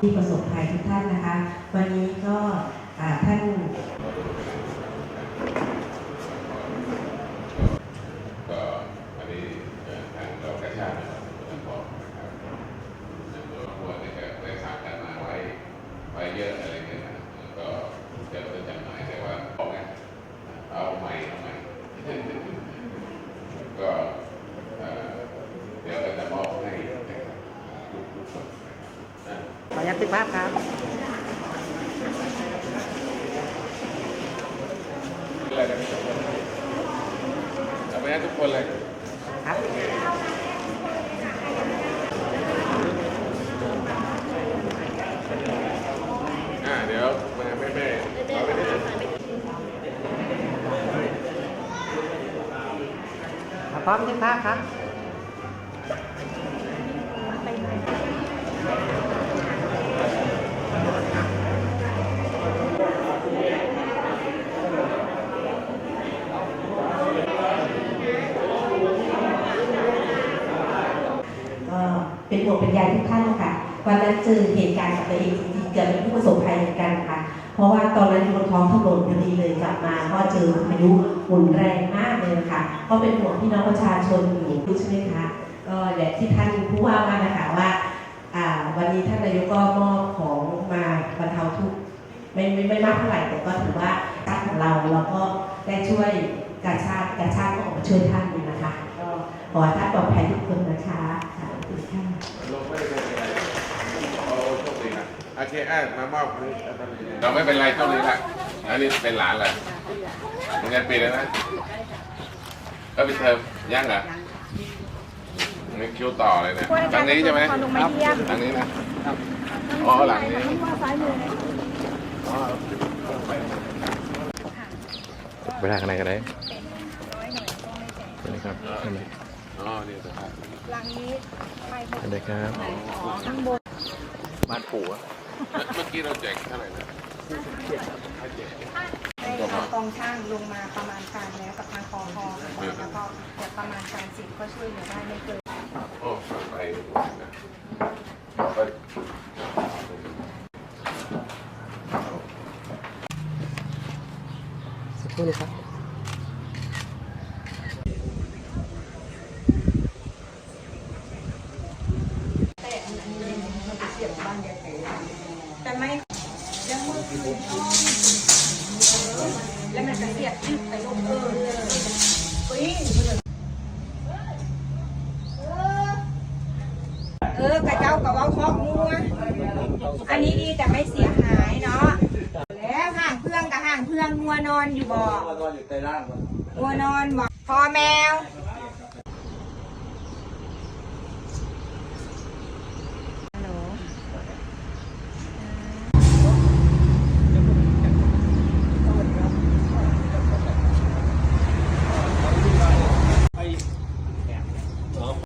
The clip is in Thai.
ที่ประสบภัยทุกท่านนะคะ วันนี้ก็อ่าท่าน ก็อันนี้เอ่อทางเรากระชาตินะครับท่านบอกนะครับในตัวครัวนี่ก็ได้สั่งกันมาไว้ไว้เยอะอะไรเงี้ยนะแล้วก็เดี๋ยวจะจำหน่ายแต่ว่าบอกไงเอาใหม่เอาใหม่ ก็เอ่อเดี๋ยวก็จะมอบให้นะครับทุกๆคนนะครับ ข ออนุญาตติดภาพครับอะไรกันเอาไปให้ทุกคนเลยครับอ่าเดี๋ยวมาแม่แม่ๆเอาไปได้เลยพร้อมติดภาพครับ ก็ เป็นห่วงเป็นใยทุกท่านนะคะวันนั้นเจอเหตุการณ์กับตัวเองจริงๆเกิดเป็นผู้ประสบภัยเหมือนกันค่ะ เพราะว่าตอนนั้นอยู่บนท้องถนนพอดีเลยกลับมาก็เจอพายุหมุนแรงมากเลยค่ะ ก็เป็นห่วงพี่น้องประชาชนอยู่ใช่ไหมคะก็อย่างที่ท่านผู้ว่ามานะคะว่าวันนี้ท่านนายกก็มอบของมาบรรเทาทุกข์ไม่ไม่ไม่มากเท่าไหร่แต่ก็ถือว่าท่านของเราเราก็ได้ช่วยกาชาติกาชาติก็ออกมาช่วยท่านอยู่นะคะก็ขอให้ท่านปลอดภัยทุกคนนะคะ ค่ะขอบคุณค่ะลงไม่เป็นไรโอ้โชคดีนะโอเคอะมามอบให้เราไม่เป็นไรโชคดีละอันนี้เป็นหลานเลยเป็นเงินปีแล้วนะก็เป็นเทอมยังเหรอนี่คิวต่อเลยเนี่ยหลังนี้ใช่ไหมลงมาเยี่ยมหลังนี้นะอ๋อหลังนี้ซ้ายมืออ๋อไปทางไหนกันได้สวัสดีครับ สวัสดีอ๋อนี่สภาพหลังนี้ไปหมดสวัสดีครับข้างบนบ้านปู่อะเมื่อกี้เราแจกเท่าไหร่นะได้ทางกองช่างลงมาประมาณการแล้วกับทางคอพอแล้วก็จะประมาณการสิบก็ช่วยเหลือได้ไม่เกินโอ้ฝากไปนะก็สักครู่นะครับ แต่ไม่ยังมือคืนแล้วมันจะเสียบยึดไปลงเออปิ้งเออกระเจ้ากระเว้าคอกงัวอันนี้ดีแต่ไม่เสียหายเนาะแล้วห่างเพื่องกับห่างเพื่องงัวนอนอยู่บ่นอนอยู่ใต้ร่างมันงัวนอนบ่พอแมว